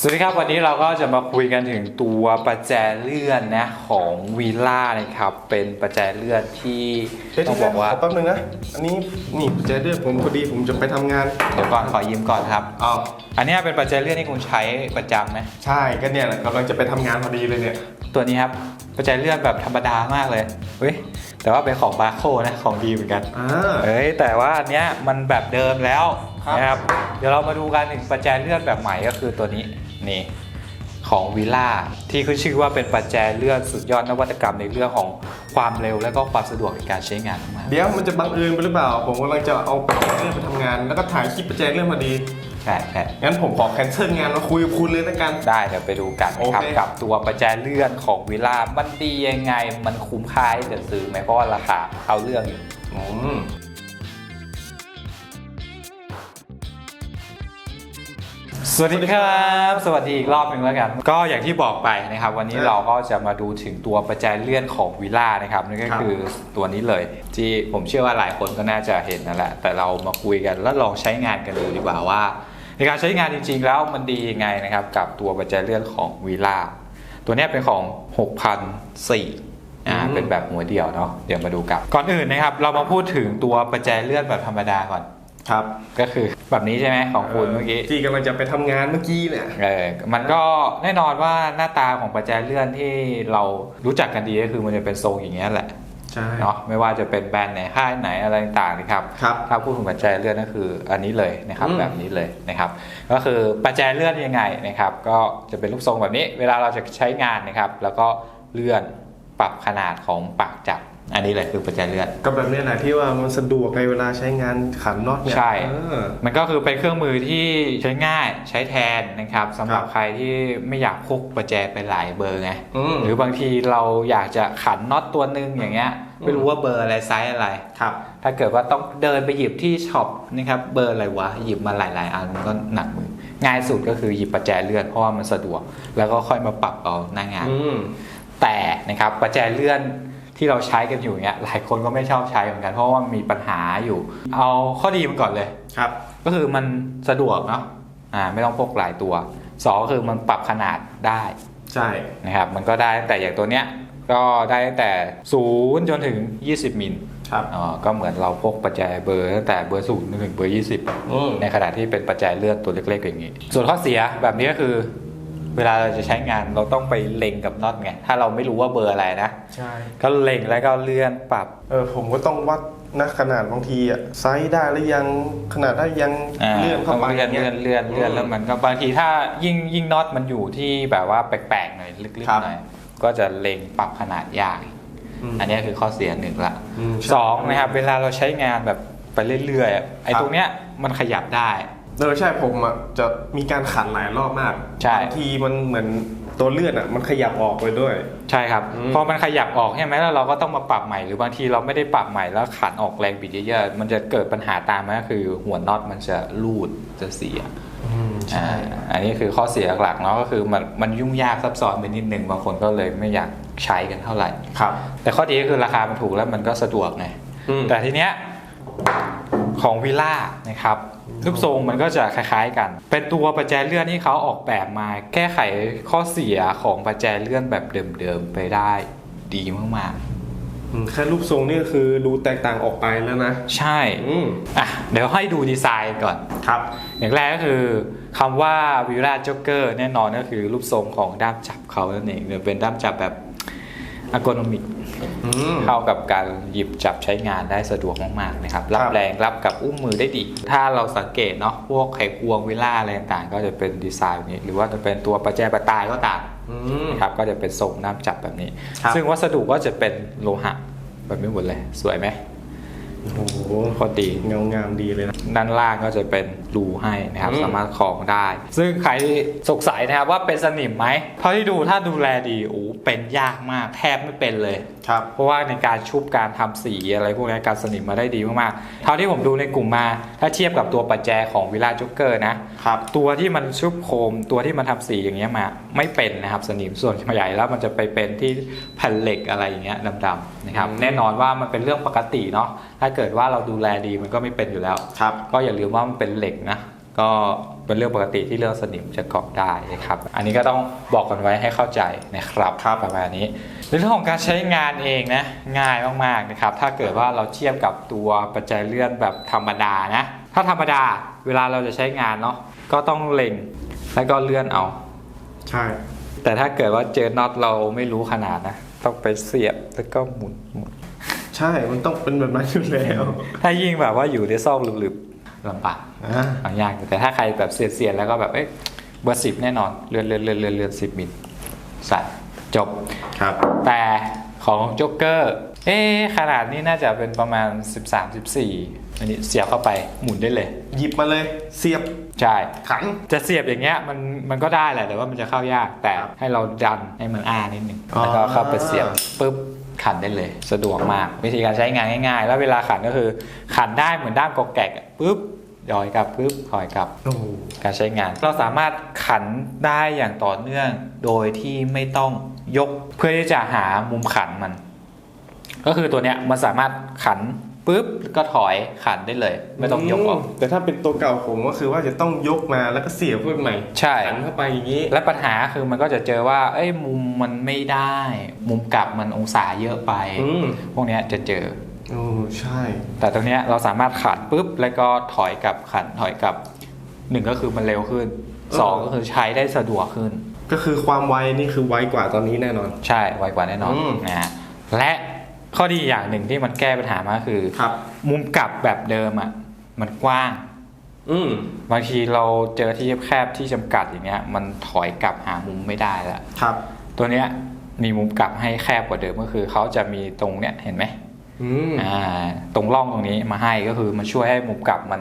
สวัสดีครับ วันนี้เราก็จะมาคุยกันถึงตัวประแจเลื่อนนะของวีล่านะครับ เป็นประแจเลื่อนที่เดี๋ยวต้องบอกว่าขแป๊บนึงนะ อันนี้นี่เจอเดือนผมพอดีผมจะไปทำงาน เดี๋ยวก่อนขอยิ้มก่อนครับอ้าวอันเนี้ยเป็นประแจเลื่อนที่คุณใช้ประจำไหมใช่ก็เนี่ยแหละกำลังจะไปทำงานพอดีเลยเนี่ย ตัวนี้ครับประแจเลื่อนแบบธรรมดามากเลยเฮ้ยแต่ว่าเป็นของบาโคนะของดีเหมือนกันอ่าเอ้ยแต่ว่าอันเนี้ยมันแบบเดิมแล้วครับนะครับ เดี๋ยวเรามาดูกันถึงประแจเลื่อนแบบใหม่ก็คือตัวนี้ นี่ของวิล่าที่ขึ้นชื่อว่าเป็นประแจเลื่อนสุดยอดนวัตกรรมในเรื่องของความเร็วและก็ความสะดวกในการใช้งานมากเดี๋ยวมันจะบังเอิญไปหรือเปล่า ผมกำลังจะเอาประแจเรื่องไปทำงาน แล้วก็ถ่ายคลิปประแจเรื่องพอดีใช่ใช่งั้นผมขอแคนเซิลงานมาคุยกับคุณเลยละกัน ได้เดี๋ยวไปดูกันนะครับโอเคกับตัวประแจเลื่อนของวิล่ามันดียังไง มันคุ้มค่าที่จะซื้อไหมเพราะว่าราคาเอาเรื่องอยู่ สวัสดีครับ สวัสดีอีกรอบหนึ่งแล้วกัน ก็อย่างที่บอกไปนะครับ วันนี้เราก็จะมาดูถึงตัวประแจเลื่อนของวิล่านะครับนั่นก็คือตัวนี้เลย ที่ผมเชื่อว่าหลายคนก็น่าจะเห็นนั่นแหละ แต่เรามาคุยกันแล้วลองใช้งานกันดูดีกว่าว่า ในการใช้งานจริง ๆ แล้วมันดียังไงนะครับ กับตัวประแจเลื่อนของวิล่าตัวเนี้ยเป็นของ 6,004อ่าเป็นแบบหัวเดียวเนาะเดี๋ยวมาดูกันก่อนอื่นนะครับ เรามาพูดถึงตัวประแจเลื่อนแบบธรรมดาก่อน ครับ ก็คือแบบนี้ใช่ไหมของคุณเมื่อกี้ที่กำลังจะไปทำงานเมื่อกี้เนี่ยเออมันก็แน่นอนว่าหน้าตาของประแจเลื่อนที่เรารู้จักกันดีก็คือมันจะเป็นทรงอย่างเงี้ยแหละใช่เนาะไม่ว่าจะเป็นแบรนด์ไหนค่ายไหนอะไรต่างๆนะครับครับถ้าพูดถึงประแจเลื่อนก็คืออันนี้เลยนะครับอืมแบบนี้เลยนะครับก็คือประแจเลื่อนยังไงนะครับก็จะเป็นรูปทรงแบบนี้ เวลาเราจะใช้งานนะครับ แล้วก็เลื่อนปรับขนาดของปากจับ อันนี้เลยคือประแจเลื่อนก็แบบเนี้ยแหละที่ว่ามันสะดวกในเวลาใช้งานขันน็อตเนี่ยใช่ เออ มันก็คือเป็นเครื่องมือที่ใช้ง่ายใช้แทนนะครับสำหรับครับใครที่ไม่อยากพกประแจไปหลายเบอร์ไงอืม หรือบางทีเราอยากจะขันน็อตตัวหนึ่งอย่างเงี้ยอืมไม่รู้ว่าเบอร์อะไรไซส์อะไร ครับ ถ้าเกิดว่าต้องเดินไปหยิบที่ช็อปนะครับเบอร์อะไรวะหยิบมาหลายๆอันมันก็หนักมือง่ายสุดก็คือหยิบประแจเลื่อนเพราะว่ามันสะดวก แล้วก็ค่อยมาปรับเอาหน้างาน อืม แต่นะครับประแจเลื่อน ที่เราใช้กันอยู่เนี้ยหลายคนก็ไม่ชอบใช้เหมือนกัน เพราะว่ามีปัญหาอยู่ เอาข้อดีมันก่อนเลยครับ ก็คือมันสะดวกเนาะอ่าไม่ต้องพกหลายตัวสองก็คือมันปรับขนาดได้ใช่นะครับ มันก็ได้ตั้งแต่อย่างตัวเนี้ยก็ได้ตั้งแต่0จนถึง 20 มิลครับอ๋อก็เหมือนเราพกประแจเบอร์ตั้งแต่เบอร์ศูนย์ถึงเบอร์อืม20ในขณะที่เป็นประแจเลื่อนตัวเล็กๆอย่างนี้ ส่วนข้อเสียแบบนี้ก็คือ เวลาเราจะใช้งานเราต้องไปเล็งกับน็อตไง ถ้าเราไม่รู้ว่าเบอร์อะไรนะ ใช่ ก็เล็งแล้วก็เลื่อนปรับ เออผมก็ต้องวัดนะขนาดบางทีอะไซส์ได้หรือยังขนาดได้ยังอ่าเลื่อนเข้าไปเลื่อนงี้เลื่อนเลื่อนเลื่อนแล้วมันก็บางทีถ้ายิ่งยิ่งน็อตมันอยู่ที่แบบว่าแปลกๆหน่อยลึกครับๆหน่อยก็จะเล็งปรับขนาดยากอืมอันนี้คือข้อเสียหนึ่งละอืมใช่สองนะครับเวลาเราใช้งานแบบไปเรื่อยๆอะไอ้ครับตรงเนี้ยมันขยับได้ เออใช่ผมอะจะมีการขันหลายรอบมากใช่ บางทีมันเหมือนตัวเลื่อนอะมันขยับออกไปด้วย ใช่ครับอืม พอมันขยับออกใช่ไหมแล้วเราก็ต้องมาปรับใหม่หรือบางทีเราไม่ได้ปรับใหม่แล้วขันออกแรงบิดเยอะๆมันจะเกิดปัญหาตามมาก็คือหัวน็อตมันจะรูดจะเสียอ่าอันนี้คือข้อเสียหลักๆเนาะก็คือมันมันยุ่งยากซับซ้อนไปนิดนึงบางคนก็เลยไม่อยากใช้กันเท่าไหร่ ครับ แต่ข้อดีก็คือราคามันถูกแล้วมันก็สะดวกไงอืม แต่ทีเนี้ย ของวิล่านะครับรูปทรงมันก็จะคล้ายๆกัน เป็นตัวประแจเลื่อนที่เขาออกแบบมาแก้ไขข้อเสียของประแจเลื่อนแบบเดิมๆไปได้ดีมากอืมแค่รูปทรงนี่ก็คือดูแตกต่างออกไปแล้วนะๆใช่อืมอะเดี๋ยวให้ดูดีไซน์ก่อนครับ อย่างแรกก็คือคำว่าวิล่าจ็อกเกอร์แน่นอนก็คือรูปทรงของด้ามจับเขานั่นเองเนี่ยเป็นด้ามจับแบบอ r โกนมิกอืม เข้ากับการหยิบจับใช้งานได้สะดวกมากๆนะครับรับครับแรงรับกับอุ้มมือได้ดี ถ้าเราสังเกตเนาะพวกไขควงวิล่าอะไรต่างๆก็จะเป็นดีไซน์แบบนี้ หรือว่าจะเป็นตัวประแจประตายก็ตามอืมนะครับก็จะเป็นทรงด้ามจับแบบนี้ครับซึ่งวัสดุก็จะเป็นโลหะแบบนี้หมดเลยสวยไหมโอ้โหพอดีเงางามดีเลยนะด้านล่างก็จะเป็นรูให้นะครับอืมสามารถคล้องได้ ซึ่งใครสงสัยนะครับว่าเป็นสนิมไหมเท่าที่ดูถ้าดูแลดีโอ้ เป็นยากมากแทบไม่เป็นเลยครับเพราะว่าในการชุบการทำสีอะไรพวกนี้การสนิมมาได้ดีมากๆเท่าที่ผมดูในกลุ่มมา ถ้าเทียบกับตัวปัจแจของวิลาจ็อกเกอร์นะครับตัวที่มันชุบโคมตัวที่มันทำสีอย่างเงี้ยมาไม่เป็นนะครับสนิมส่วนใหญ่แล้วมันจะไปเป็นที่แผ่นเหล็กอะไรอย่างเงี้ยดำๆนะครับอืมแน่นอนว่ามันเป็นเรื่องปกติเนาะถ้าเกิดว่าเราดูแลดีมันก็ไม่เป็นอยู่แล้วครับก็อย่าลืมว่ามันเป็นเหล็กนะ ก็เป็นเรื่องปกติที่เรื่องสนิมจะเกาะได้นะครับ อันนี้ก็ต้องบอกกันไว้ให้เข้าใจนะครับครับประมาณนี้ในเรื่องของการใช้งานเองนะง่ายมากๆนะครับ ถ้าเกิดว่าเราเทียบกับตัวปัจจัยเลื่อนแบบธรรมดานะ ถ้าธรรมดาเวลาเราจะใช้งานเนาะก็ต้องเล็งแล้วก็เลื่อนเอา ใช่ แต่ถ้าเกิดว่าเจอน็อตเราไม่รู้ขนาดนะต้องไปเสียบแล้วก็หมุนหมุนใช่ มันต้องเป็นแบบนั้นอยู่แล้ว ถ้ายิ่งแบบว่าอยู่ในซอกหลึบๆ ลำบากอ่าเอายากอยู่แต่ถ้าใครแบบเสียดๆแล้วก็แบบเอ๊ะเบอร์สิบแน่นอนเลื่อนเลื่อนเลื่อนเลื่อนเลื่อนสิบมิลใส่จบครับ แต่ของโจ๊กเกอร์เอ๊ะขนาดนี้น่าจะเป็นประมาณ 13 14 อันนี้เสียบเข้าไปหมุนได้เลย หยิบมาเลยเสียบใช่ขันจะเสียบอย่างเงี้ยมันมันก็ได้แหละแต่ว่ามันจะเข้ายากแต่ให้เราดันให้มันอ้านิดนึงอ๋อแล้วก็เข้าไปเสียบปุ๊บขันได้เลย สะดวกมากวิธีการใช้งานง่าย ๆ แล้วเวลาขันก็คือขันได้เหมือนด้ามกอกแกกอะ ปุ๊บถอยกลับปุ๊บถอยกลับโอ้โหการใช้งาน เราสามารถขันได้อย่างต่อเนื่องโดยที่ไม่ต้องยกเพื่อที่จะหามุมขันมัน ก็คือตัวเนี้ยมันสามารถขันปุ๊บแล้วก็ถอยขันได้เลย ไม่ต้องยกออกมแต่ถ้าเป็นตัวเก่าผมก็คือว่าจะต้องยกมาแล้วก็เสียบเข้าไปใหม่ใช่ขันเข้าไปอย่างนี้ และปัญหาคือมันก็จะเจอว่า เอ้ยมุมมันไม่ได้ มุมกลับมันองศาเยอะไปอืมพวกเนี้ยจะเจอ โอ้ใช่ แต่ตรงเนี้ยเราสามารถขันปุ๊บแล้วก็ถอยกลับขันถอยกลับหนึ่งก็คือมันเร็วขึ้นสองก็คือใช้ได้สะดวกขึ้น ก็คือความไวนี่คือไวกว่าตอนนี้แน่นอน ใช่ไวกว่าแน่นอนอืม นะฮะและข้อดีอย่างหนึ่งที่มันแก้ปัญหามาคือ ครับ มุมกลับแบบเดิมอะมันกว้าง อืมบางทีเราเจอที่แคบที่จำกัดอย่างเงี้ยมันถอยกลับหามุมไม่ได้แล้วครับ ตัวเนี้ยมีมุมกลับให้แคบกว่าเดิมก็คือเขาจะมีตรงเนี้ยเห็นไหมอืมอ่า ตรงร่องตรงนี้มาให้ก็คือมันช่วยให้มุมกลับมัน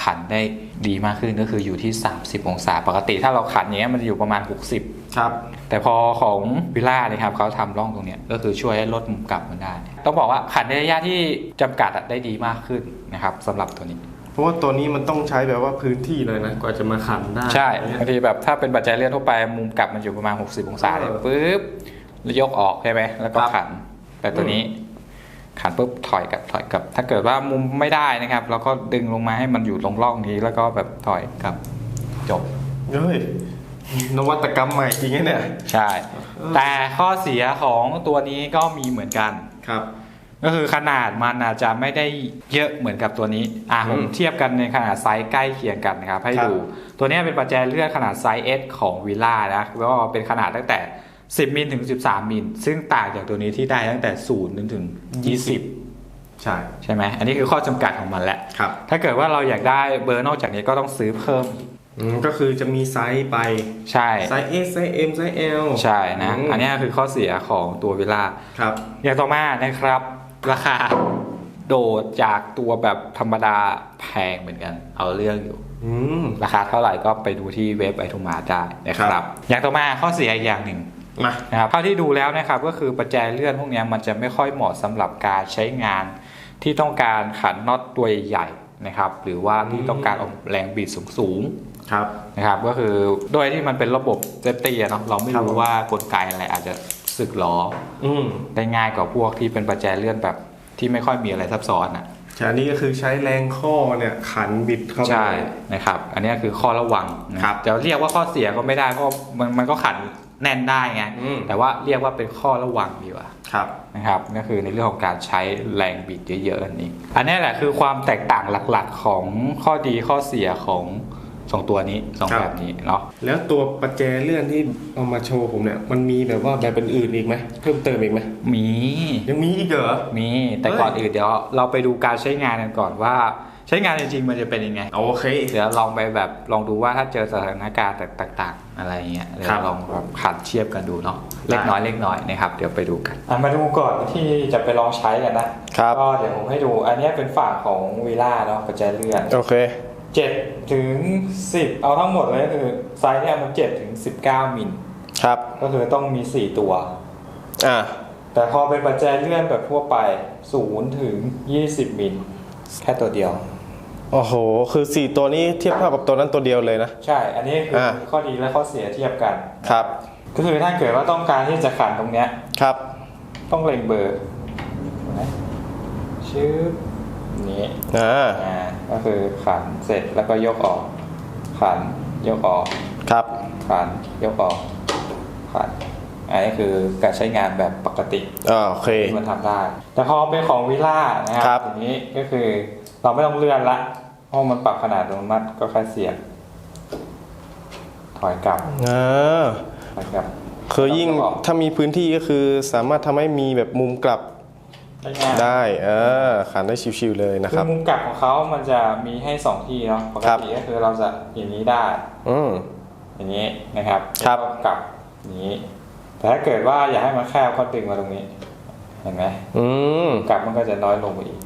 ขันได้ดีมากขึ้นก็คืออยู่ที่ 30 องศาปกติ ถ้าเราขันอย่างเงี้ยมันจะอยู่ประมาณ 60 ครับ แต่พอของวิลล่าเนี่ยครับเขาทำร่องตรงเนี้ยก็คือช่วยให้ลดมุมกลับมันได้ ต้องบอกว่าขันในระยะที่จำกัดอะได้ดีมากขึ้นนะครับสำหรับตัวนี้เพราะว่าตัวนี้มันต้องใช้แบบว่าพื้นที่เลยนะกว่าจะมาขันได้ ใช่บางทีแบบถ้าเป็นปัจจัยเลื่อนทั่วไปมุมกลับมันอยู่ประมาณ 60 องศาเลยปุ๊บแล้วยกออกใช่ไหมแล้วก็ขัน แต่ตัวนี้ ขันปุ๊บถอยกลับถอยกลับ ถ้าเกิดว่ามุมไม่ได้นะครับเราก็ดึงลงมาให้มันอยู่ตรงร่องนี้แล้วก็แบบถอยกลับ จบเฮ้ยนวัตกรรมใหม่จริงๆเนี่ยใช่ แต่ข้อเสียของตัวนี้ก็มีเหมือนกันครับ ก็คือขนาดมันอาจจะไม่ได้เยอะเหมือนกับตัวนี้อะอืมผมเทียบกันในขนาดไซส์ใกล้เคียงกันนะครับให้ครับดู ตัวนี้เป็นปัจจัยเลื่อนขนาดไซส์ S ของวิลล่านะแล้วก็เป็นขนาดตั้งแต่ 10มิลถึง 13มิลซึ่งต่างจากตัวนี้ที่ได้ตั้งแต่0ถึงถึง 20 ใช่ใช่ไหมอันนี้คือข้อจำกัดของมันแหละครับถ้าเกิดว่าเราอยากได้เบอร์นอกจากนี้ก็ต้องซื้อเพิ่มอีกอืมก็คือจะมีไซส์ไปใช่ไซส์ S ไซส์ M ไซส์ L ใช่นะอืมอันนี้คือข้อเสียของตัววิลล่าครับ อย่างต่อมานะครับ ราคาโดดจากตัวแบบธรรมดาแพงเหมือนกัน เอาเรื่องอยู่อืมราคาเท่าไหร่ก็ไปดูที่เว็บไอทูมาได้นะคครัรับบอย่างต่อมาข้อเสียอีกอย่างหนึ่งมา นะครับเท่าที่ดูแล้วนะครับก็คือประแจเลื่อนพวกเนี้ยมันจะไม่ค่อยเหมาะสำหรับการใช้งาน ที่ต้องการขันน็อตตัวใหญ่ๆนะครับ หรือว่าที่ต้องการเอาแรงบิดสูงๆครับนะครับ ก็คือโดยที่มันเป็นระบบเซฟตี้อะเนาะเราไม่ครับรู้ว่ากลไกอะไรอาจจะสึกหรออืมได้ง่ายกว่าพวกที่เป็นประแจเลื่อนแบบที่ไม่ค่อยมีอะไรซับซ้อนอะใช่อันนี้ก็คือใช้แรงข้อเนี่ยขันบิดเข้าไปใช่นะครับ อันนี้คือข้อระวังนะครับจะเรียกว่าข้อเสียก็ไม่ได้เพราะมันมันก็ขัน แน่นได้ไงอืมแต่ว่าเรียกว่าเป็นข้อระวังดีกว่าครับนะครับนั่นคือในเรื่องของการใช้แรงบิดเยอะๆอันนี้ อันนี้แหละคือความแตกต่างหลักๆของข้อดีข้อเสียของสองตัวนี้สองครับแบบนี้เนาะแล้วตัวประแจเลื่อนที่เอามาโชว์ผมเนี่ยมันมีแบบว่าแบบเป็นอื่นอีกไหมเพิ่มเติมอีกไหมมี ยังมีอีกเหรอมีแต่เฮ้ยก่อนอื่นเดี๋ยวเราไปดูการใช้งานกันก่อนว่า ใช้งานจริงๆมันจะเป็นยังไง โอเค เดี๋ยวลองไปแบบลองดูว่าถ้าเจอสถานการณ์ต่างๆ อะไรเงี้ยเดี๋ยวครับลองแบบขันเทียบกันดูเนาะได้ เล็กน้อยเล็กน้อยนะครับเดี๋ยวไปดูกันมาดูก่อนที่จะไปลองใช้กันนะครับ ก็เดี๋ยวผมให้ดู อันเนี้ยเป็นฝั่งของวีล่าเนาะกระจายเลื่อนโอเค 7ถึง10 เอาทั้งหมดเลยก็คือไซส์เนี่ยมัน7ถึง19 มิล ครับ ก็คือต้องมี 4 ตัว อ่า แต่พอเป็นปัจจัยเลื่อนแบบทั่วไป0ถึง20 มิล แค่ตัวเดียว โอ้โห คือ 4 ตัวนี้เทียบเท่ากับตัวนั้นตัวเดียวเลยนะ ใช่ อันนี้คืออาข้อดีและข้อเสียเทียบกันครับ ก็คือถ้าเกิดว่าต้องการที่จะขันตรงเนี้ย ครับ ต้องเล็งเบอร์นะชื่อนี้อ่าอ่าก็คือขันเสร็จแล้วก็ยกออก ขันยกออก ครับ ขันยกออกขันอันนี้คือการใช้งานแบบปกติอ่าโอเค ที่มันทำได้ แต่พอเป็นของวิล่านะคครัรับ ทีนี้ก็คือ เราไม่ต้องเลื่อนละเพราะมันปรับขนาดอัตโนมัติก็แค่เสียบถอยกลับอ่าถอยกลับคือยิ่งแล้วก็ถ้ามีพื้นที่ก็คือสามารถทำให้มีแบบมุมกลับใช้งานได้ เออขันได้ชิวๆเลยนะคคืรัอบมุมกลับของเขามันจะมีให้สองที่เนาะปกครับติก็คือเราจะอย่างนี้ได้ อืมอย่างนี้นะครับครับแล้วก็กลับอย่างนี้ แต่ถ้าเกิดว่าอยากให้มันแคบก็ดึงมาตรงนี้ เห็นไหมอืมกลับมันก็จะน้อยลงไปอีก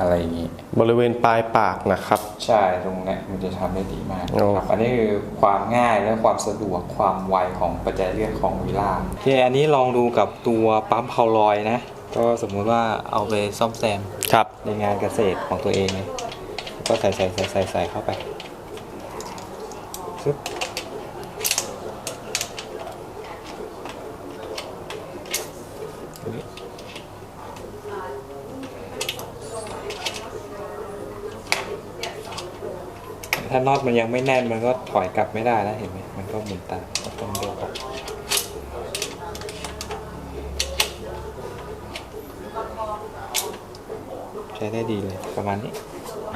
อะไรอย่างนี้ บริเวณปลายปากนะครับ ใช่ตรงเนี้ยมันจะทำได้ดีมากโอ้ ครับอันนี้คือความง่ายและความสะดวกความไวของปัจจัยเลื่อนของวิลาโอเคอันนี้ลองดูกับตัวปั๊มเพาลอยนะ ก็สมมุติว่าเอาไปซ่อมแซม ครับ ในงานเกษตรของตัวเองไงก็ใส่ใส่ใส่ใส่ใส่เข้าไปซึบ ถ้าน็อตมันยังไม่แน่นมันก็ถอยกลับไม่ได้นะเห็นไหมมันก็หมุนตามก็ต้องโยกออกใช้ได้ดีเลยประมาณนี้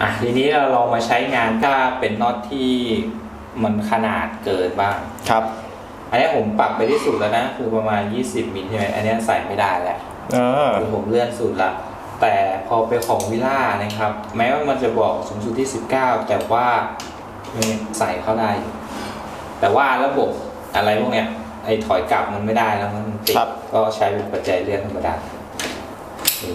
อะทีนี้เราลองมาใช้งานถ้าเป็นน็อตที่มันขนาดเกินบ้าง ครับ อันนี้ผมปรับไปที่สุดแล้วนะ คือประมาณ 20มิลใช่ไหมอันนี้ใส่ไม่ได้แล้วอ่าคือผมเลื่อนสุดละ แต่พอเป็นของวิล่านะครับ แม้ว่ามันจะบอกสูงสุดที่ 19 แต่ว่ามันใส่เข้าได้อยู่แต่ว่าระบบอะไรพวกเนี้ยไอ้ถอยกลับมันไม่ได้แล้วมันติดครับก็ใช้เป็นปัจจัยเลื่อนธรรมดานี่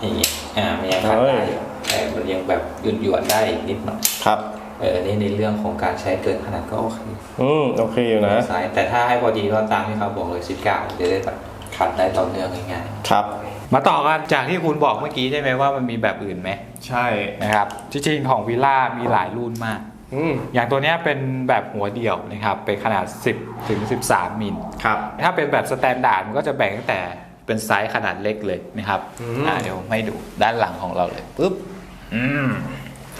อย่างงี้อ่ามันยังขัดได้อยู่แต่มันยังแบบหยุ่นหยวนๆได้อีกนิดหน่อยครับเออนี่ในเรื่องของการใช้เกินขนาดก็โอเคอืมโอเคอยู่นะสายแต่ถ้าให้พอดีก็ตามที่เขาบอกเลย19จะได้แบบขัดได้ต่อเนื่องง่ายครับๆ มาต่อกันจากที่คุณบอกเมื่อกี้ใช่ไหมว่ามันมีแบบอื่นไหมใช่นะครับจริงๆของวิลล่ามีหลายรุ่นมากอืมอย่างตัวเนี้ยเป็นแบบหัวเดี่ยวนะครับเป็นขนาด 10ถึง13 มิลครับถ้าเป็นแบบสแตนดาร์ดมันก็จะแบ่งตั้งแต่เป็นไซส์ขนาดเล็กเลยนะครับอืมอ่าเดี๋ยวผมให้ดูด้านหลังของเราเลยปุ๊บอืม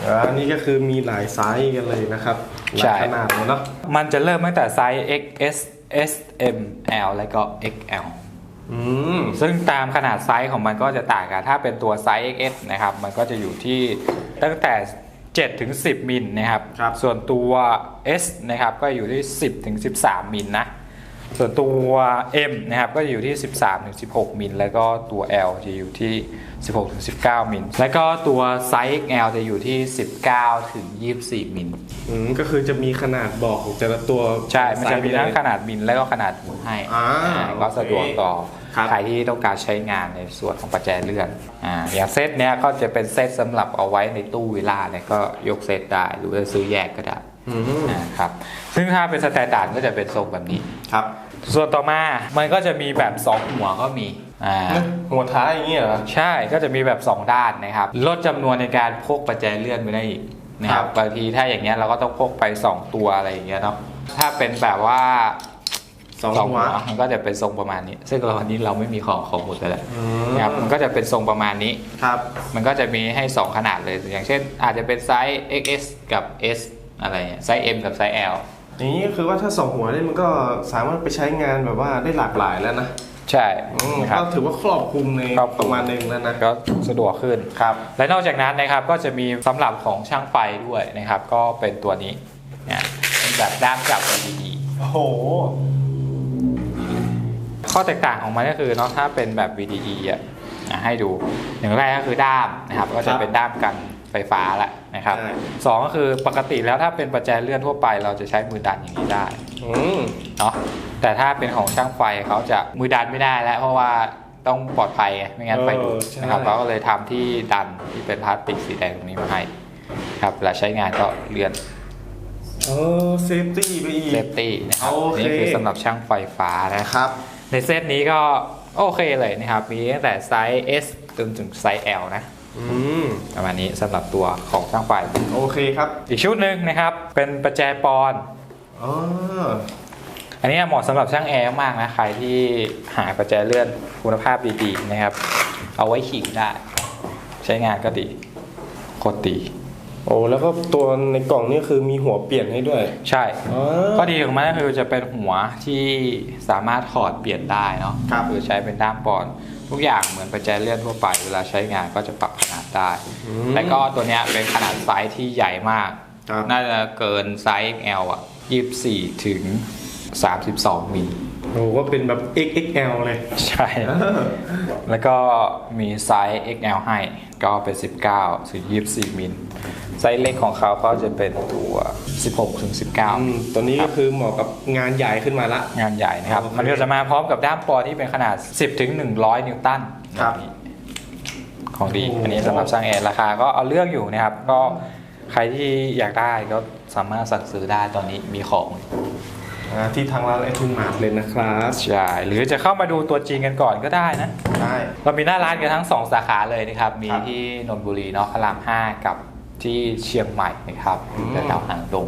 อ่าอันนี้ก็คือมีหลายไซส์กันเลยนะครับหใช่ลายขนาดเลยเนาะมันจะเริ่มตั้งแต่ไซส์ XS S M L แล้วก็ XL อืม ซึ่งตามขนาดไซส์ของมันก็จะต่างกัน ถ้าเป็นตัวไซส์ XS นะครับ มันก็จะอยู่ที่ตั้งแต่ 7 ถึง 10 มิลนะครับครับส่วนตัว S นะครับก็อยู่ที่ 10 ถึง 13 มิลนะ ส่วนตัว M นะครับก็จะอยู่ที่ 13 ถึง 16 มิล แล้วก็ตัว L จะอยู่ที่ 16 ถึง 19 มิล แล้วก็ตัวไซส์ XL จะอยู่ที่ 19 ถึง 24 มิลอืมก็คือจะมีขนาดบอกของแต่ละตัว ใช่ มันจะมีทั้งไซส์ไปเลยขนาดมิลและก็ขนาดหูให้อ่าอ่าก็สะดวกต่อครับ ใครที่ต้องการใช้งานในส่วนของปัจจัยเลื่อนอ่าอย่างเซตเนี้ยก็จะเป็นเซตสำหรับเอาไว้ในตู้เวลาเนี่ยก็ยกเซตได้หรือว่าซื้อแยกก็ได้อืมอ่าครับซึ่งถ้าเป็นสแตนดาร์ดก็จะเป็นทรงแบบนี้ครับ ส่วนต่อมามันก็จะมีแบบ 2 หัวก็มีอ่าหัวท้ายอย่างเงี้ยเหรอใช่ก็จะมีแบบ 2 ด้านนะครับ ลดจำนวนในการพกปัจจัยเลื่อนไปได้อีกนะครับครับบางทีถ้าอย่างเงี้ยเราก็ต้องพกไป 2 ตัวอะไรอย่างเงี้ยเนาะถ้าเป็นแบบว่า สองสองหัหัววมันก็จะเป็นทรงประมาณนี้ ซึ่งเราวันนี้เราไม่มีของของหมดไปแล้วอืมนะครับมันก็จะเป็นทรงประมาณนี้ครับ มันก็จะมีให้ 2 ขนาดเลย อย่างเช่น อาจจะเป็นไซส์ XS กับ S อะไรเงี้ยไซส์ M กับไซส์ L อย่างนี้ก็คือว่าถ้าสองหัวเนี่ยมันก็สามารถไปใช้งานแบบว่าได้หลากหลายแล้วนะใช่อืมนะครับก็ถือว่าครอบคลุมในครอบคลุมประมาณหนึ่งแล้วนะก็สะดวกขึ้นครับและนอกจากนั้นนะครับก็จะมีสำหรับของช่างไฟด้วยนะครับ ก็เป็นตัวนี้เนี่ยเป็นแบบด้ามจับ LED โอ้โห ข้อแตกต่างของมันก็คือเนาะถ้าเป็นแบบ VDE อะอะให้ดูอย่างแรกก็คือด้ามนะครับก็จะเป็นด้ามกันไฟฟ้าแหละนะครับใช่สองก็คือปกติแล้วถ้าเป็นปัจจัยเลื่อนทั่วไป เราจะใช้มือดันอย่างนี้ได้อืมเนาะแต่ถ้าเป็นของช่างไฟเขาจะมือดันไม่ได้แล้ว เพราะว่าต้องปลอดภัยไงไม่งั้นไฟดูดเออใช่นะครับเราก็เลยทำที่ดันที่เป็นพลาสติกสีแดงตรงนี้มาให้ครับเวลาใช้งานก็เลื่อนเออเซฟตี้ไปอีกเซฟตี้นะครับโอเคนี่คือสำหรับช่างไฟฟ้านะครับ ในเซตนี้ก็โอเคเลยนะครับ มีตั้งแต่ไซส์ S จนถึงไซส์ L นะอืมประมาณนี้สำหรับตัวของช่างไฟ โอเคครับอีกชุดหนึ่งนะครับ เป็นประแจปอน อ๋ออันนี้เหมาะสำหรับช่างแอร์มากนะ ใครที่หาประแจเลื่อนคุณภาพดีๆนะครับ เอาไว้ขี่ได้ ใช้งานก็ดีโคตรดี โอ้แล้วก็ตัวในกล่องนี่คือมีหัวเปลี่ยนให้ด้วยใช่อ๋อ ข้อดีของมันก็คือจะเป็นหัวที่สามารถถอดเปลี่ยนได้เนาะครับ คือใช้เป็นด้ามปอนทุกอย่างเหมือนประแจเลื่อนทั่วไป เวลาใช้งานก็จะปรับขนาดได้อืมแล้วก็ตัวเนี้ยเป็นขนาดไซส์ที่ใหญ่มาก ครับ น่าจะเกินไซส์ XL อะ24ถึง 32มิลโอ้ก็เป็นแบบ XXL เลย ใช่แล้วก็มีไซส์ XL ให้ ก็เป็น19ถึง24 มิลไซส์เล็กของเขาก็จะเป็นตัว 16ถึง19อืมตัวนี้ก็คือเหมาะกับงานใหญ่ขึ้นมาละ งานใหญ่นะครับโอเคมันก็จะมาพร้อมกับด้ามปอที่เป็นขนาด 10ถึง100 นิวตันครับนี่ของดีโอ้อันนี้สำหรับสร้างแอร์ราคาก็เอาเรื่องอยู่นะครับ ก็ใครที่อยากได้ก็สามารถสั่งซื้อได้ตอนนี้มีของ อ่าที่ทางร้านไอทุนมาร์ทเลยนะครับใช่หรือจะเข้ามาดูตัวจริงกันก่อนก็ได้นะ ได้ เรามีหน้าร้านกันทั้ง 2 สาขาเลยนะครับ มีครับที่นนทบุรีเนาะพระราม 5 กับที่เชียงใหม่นะครับอืม แถวๆหางดง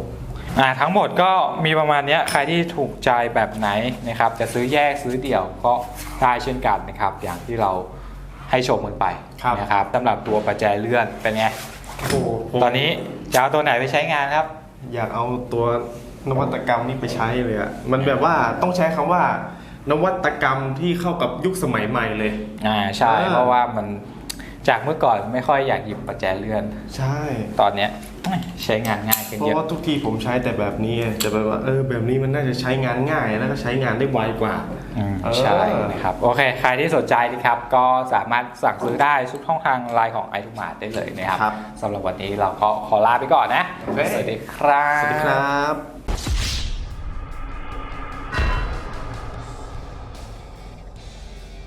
อ่าทั้งหมดก็มีประมาณเนี้ยใครที่ถูกใจแบบไหนนะครับ จะซื้อแยกซื้อเดี่ยวก็ได้เช่นกันนะครับ อย่างที่เราให้ชมกันไปนะครับสำหรับตัวประแจเลื่อนเป็นไง โอ้โหตอนนี้จะเอาตัวไหนไปใช้งานครับ อยากเอาตัว นวัตกรรมนี้ไปใช้เลยอะมันแบบว่าต้องใช้คำว่า นวัตกรรมที่เข้ากับยุคสมัยใหม่เลย อ่าใช่อ่าเพราะว่ามันจากเมื่อก่อนไม่ค่อยอยากหยิบประแจเลื่อน ใช่ ตอนเนี้ยใช้งานง่ายขึ้นเพเยราะอะว่าทุกทีผมใช้แต่แบบนี้แต่แบบว่าเออแบบนี้มันน่าจะใช้งานง่ายแล้วก็ใช้งานได้ไวกว่า อืมเออ ใช่นะครับ โอเค ใครที่สนใจนะครับ ก็สามารถสั่งซื้อได้ทุกช่องทางไลน์ของไอทุกมาได้เลยนะครับครับ สำหรับวันนี้เราก็ขอลาไปก่อนนะโอเคสวัสดีครับ สวัสดีครับ